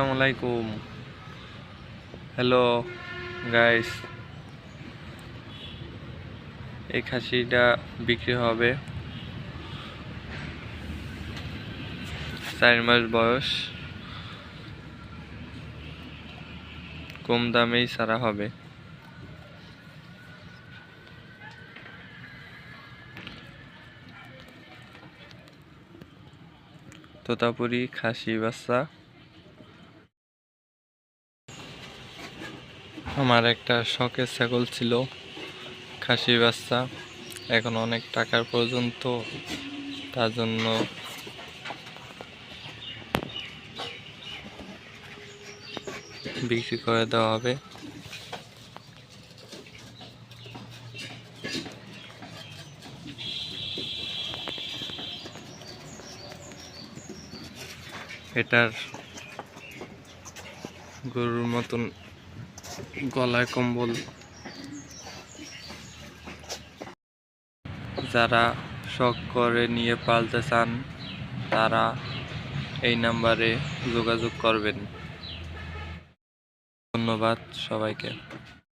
আসসালামু আলাইকুম। Hello guys এই খাসিটা বিক্রি হবে। চার মাস বয়স। কম দামেই ছাড়া হবে। তোতাপুরি খাসি বাচ্চা। আমার একটা শখের ছাগল ছিল খাসি বাচ্চা। এখন অনেক টাকার প্রয়োজন তো, তার জন্য বিক্রি করে দেওয়া হবে। এটার গরুর মতন গলায় কম্বল। যারা শখ করে নিয়ে পালতে চান, তারা এই নাম্বারে যোগাযোগ করবেন। ধন্যবাদ সবাইকে।